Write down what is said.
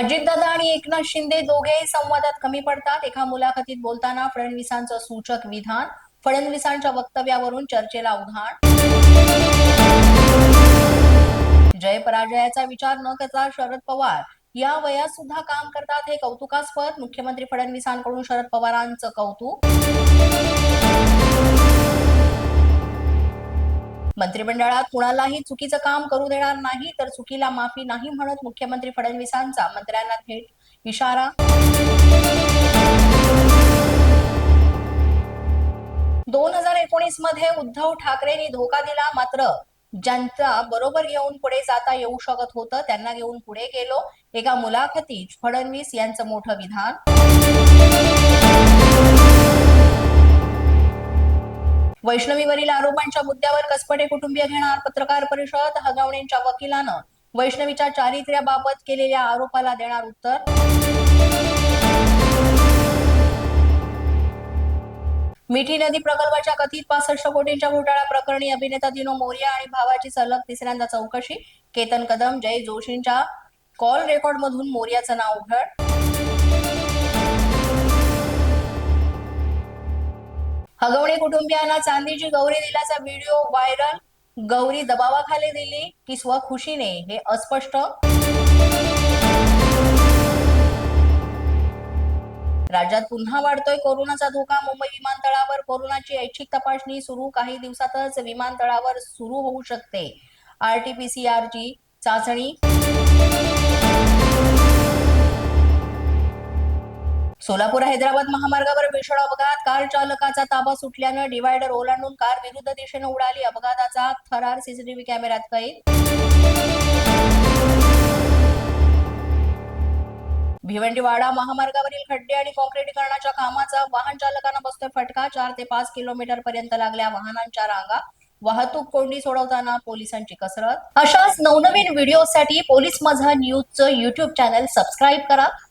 अजितदादा आणि एकनाथ शिंदे दोघेही संवादात कमी पडतात. एका मुलाखतीत बोलताना फडणवीसांचं सूचक विधान फडणवीसांच्या वक्तव्यावरून चर्चेला उधाण. जय पराजयाचा विचार न करता शरद पवार. या वयात सुद्धा काम करतात हे कौतुकास्पद. मुख्यमंत्री फडणवीसांकडून शरद पवारांचं कौतुक. मंत्रिमंडळात कुणालाही चुकीचं काम करू देणार नाही तर चुकीला माफी नाही म्हणत मुख्यमंत्री फडणवीसांचा मंत्र्यांना थेट इशारा. दोन हजार एकोणीसमध्ये उद्धव ठाकरेंनी धोका दिला मात्र ज्यांचा बरोबर घेऊन पुढे जाता येऊ शकत होतं त्यांना घेऊन पुढे गेलो. एका मुलाखतीत फडणवीस यांचं मोठं विधान. वैष्णवीवरील आरोपांच्या मुद्द्यावर कसपटे कुटुंबीय घेणार पत्रकार परिषद हगावणेंच्या वकिलानं वैष्णवीच्या चारित्र्याबाबत केलेल्या आरोपाला देणार उत्तर. मिठी नदी प्रकल्पाच्या कथित पासष्ट कोटींच्या घोटाळा प्रकरणी अभिनेता दिनो मोरिया आणि भावाची सलग तिसऱ्यांदा चौकशी. केतन कदम जय जोशींच्या कॉल रेकॉर्ड मधून मोरियाचं नाव उघड. हगवणे कुटुंबियांना चांदीची गौरी दिल्याचा व्हिडिओ व्हायरल गौरी दबावाखाली दिली की स्वखुशीने हे अस्पष्ट. राज्यात पुन्हा वाढतोय कोरोनाचा धोका. मुंबई विमानतळावर कोरोनाची ऐच्छिक तपासणी सुरू. काही दिवसातच विमानतळावर सुरू होऊ शकते. आरटीपीसीआरची चाचणी. सोलापूर हैदराबाद महामार्गावर भीषण अपघात. कार चालकाचा ताबा सुटल्यानं डिवायडर ओलांडून कार विरुद्ध दिशेनं उडाली. अपघाताचा थरार सीसीटीव्ही कॅमेऱ्यात कैद. भिवंडीवाडा महामार्गावरील खड्डे आणि कॉन्क्रीटीकरणाच्या कामाचा वाहन चालकांना बसतोय फटका. चार ते पाच किलोमीटर पर्यंत लागल्या वाहनांच्या रांगा. वाहतूक कोंडी सोडवताना पोलिसांची कसरत. अशाच नवनवीन व्हिडिओसाठी पोलीस माझा न्यूजचं युट्यूब चॅनल सबस्क्राईब करा.